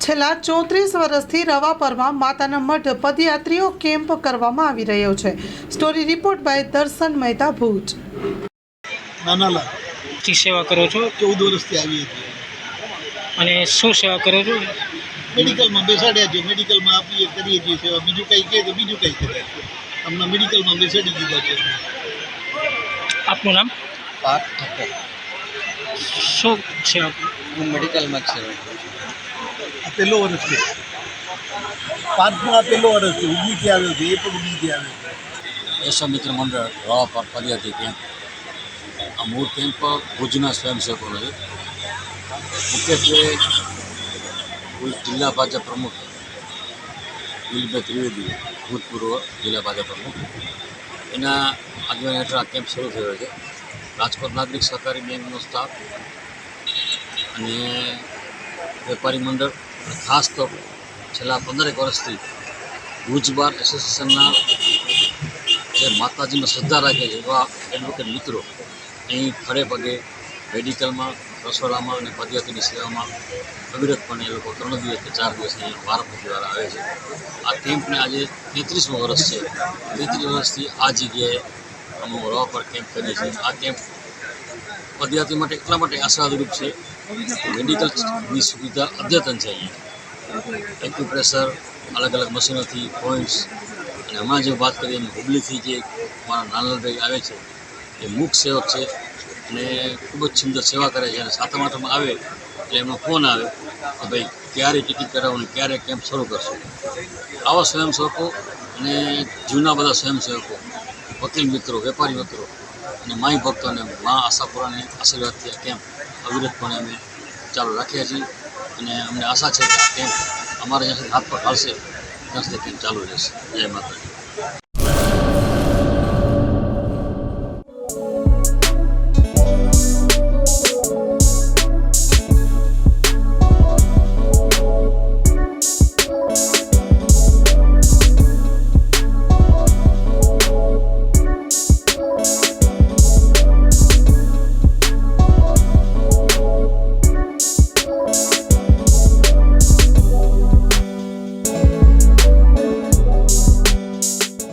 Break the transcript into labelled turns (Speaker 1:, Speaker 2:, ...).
Speaker 1: છેલ્લા ચોત્રીસ વર્ષથી રવાપરમાં માતાના મઢ પદયાત્રીઓ કેમ્પ કરવામાં આવી રહ્યો છે. સ્ટોરી રિપોર્ટ બાય દર્શન મહેતા ભુજ.
Speaker 2: નાનાલા
Speaker 3: થી સેવા કરો છો?
Speaker 2: ચૌદ વર્ષથી આવી હતી.
Speaker 3: અને શું સેવા કરો છો?
Speaker 2: મેડિકલમાં બેસાડ્યા છે. મેડિકલમાં આપીએ કરીએ છીએ સેવા. બીજું કંઈ કહે તો બીજું કંઈ કરે. હમણાં મેડિકલમાં બેસાડી દીધા છે.
Speaker 3: આપનું નામ?
Speaker 4: પાર્થ ઠક્કર.
Speaker 3: શું છે
Speaker 4: હું મેડિકલમાં જ છું.
Speaker 2: આ પહેલો વર્ષ છે. પાંચમો આ પહેલો વર્ષ છે. ઉગીથી આવ્યો છે. એ પણ ઉગીથી આવ્યો છે.
Speaker 5: યશોમિત્ર મંડળ, રવા પર પદયાત્રી કેમ્પ આ મૂળ કેમ્પ ભુજના સ્વયંસેવકોનો છે. મુખ્યત્વે જિલ્લા ભાજપ પ્રમુખ, દિલીપભાઈ ત્રિવેદી ભૂતપૂર્વ જિલ્લા ભાજપ પ્રમુખ. એના આગેવાન હેઠળ આ કેમ્પ શરૂ થયો છે. રાજકોટ નાગરિક સહકારી બેંકનો સ્ટાફ અને વેપારી મંડળ અને ખાસ તો છેલ્લા પંદરેક વર્ષથી ભુજ બાર એસોસિએશનના જે માતાજીમાં શ્રદ્ધા રાખે છે એવા એડવોકેટ મિત્રો અહીં ખડે પગે મેડિકલમાં રસોડામાં અને પદયાત્રીની સેવામાં અવિરતપણે એ લોકો ત્રણ દિવસ કે ચાર દિવસ અહીંયા વારાફરતી દ્વારા આવે છે. આ કેમ્પને આજે તેત્રીસમો વર્ષ છે. તેત્રીસ વર્ષથી આ જગ્યાએ અમે રવા પર કેમ્પ કરીએ છીએ. આ કેમ્પ પદયાત્રી માટે એટલા માટે આશાદરૂપ છે મેડિકલની સુવિધા અદ્યતન છે અહીંયા. એક્યુપ્રેશર અલગ અલગ મશીનોથી પોઈન્ટ્સ અને હમણાં જે વાત કરીએ, એમ હુબલીથી જે મારા નાનલભાઈ આવે છે, એ મુખ સેવક છે અને ખૂબ જ સુંદર સેવા કરે છે. અને સાતમ આઠમાં આવે, એટલે એમનો ફોન આવે કે ભાઈ, ક્યારે ટિકિટ કરાવવાની ક્યારે કેમ્પ શરૂ કરશો. આવા સ્વયંસેવકો અને જૂના બધા સ્વયંસેવકો, વકીલ મિત્રો, વેપારી મિત્રો અને માય ભક્તોને મા આશાપુરાની આશીર્વાદથી આ કેમ્પ અવિરતપણે અમે ચાલુ રાખ્યા છીએ અને અમને આશા છે કે આ કેમ્પ અમારા જ્યાં સુધી હાથ પર હાલશે. ત્યાં સુધી કેમ્પ ચાલુ રહેશે. જય માતાજી.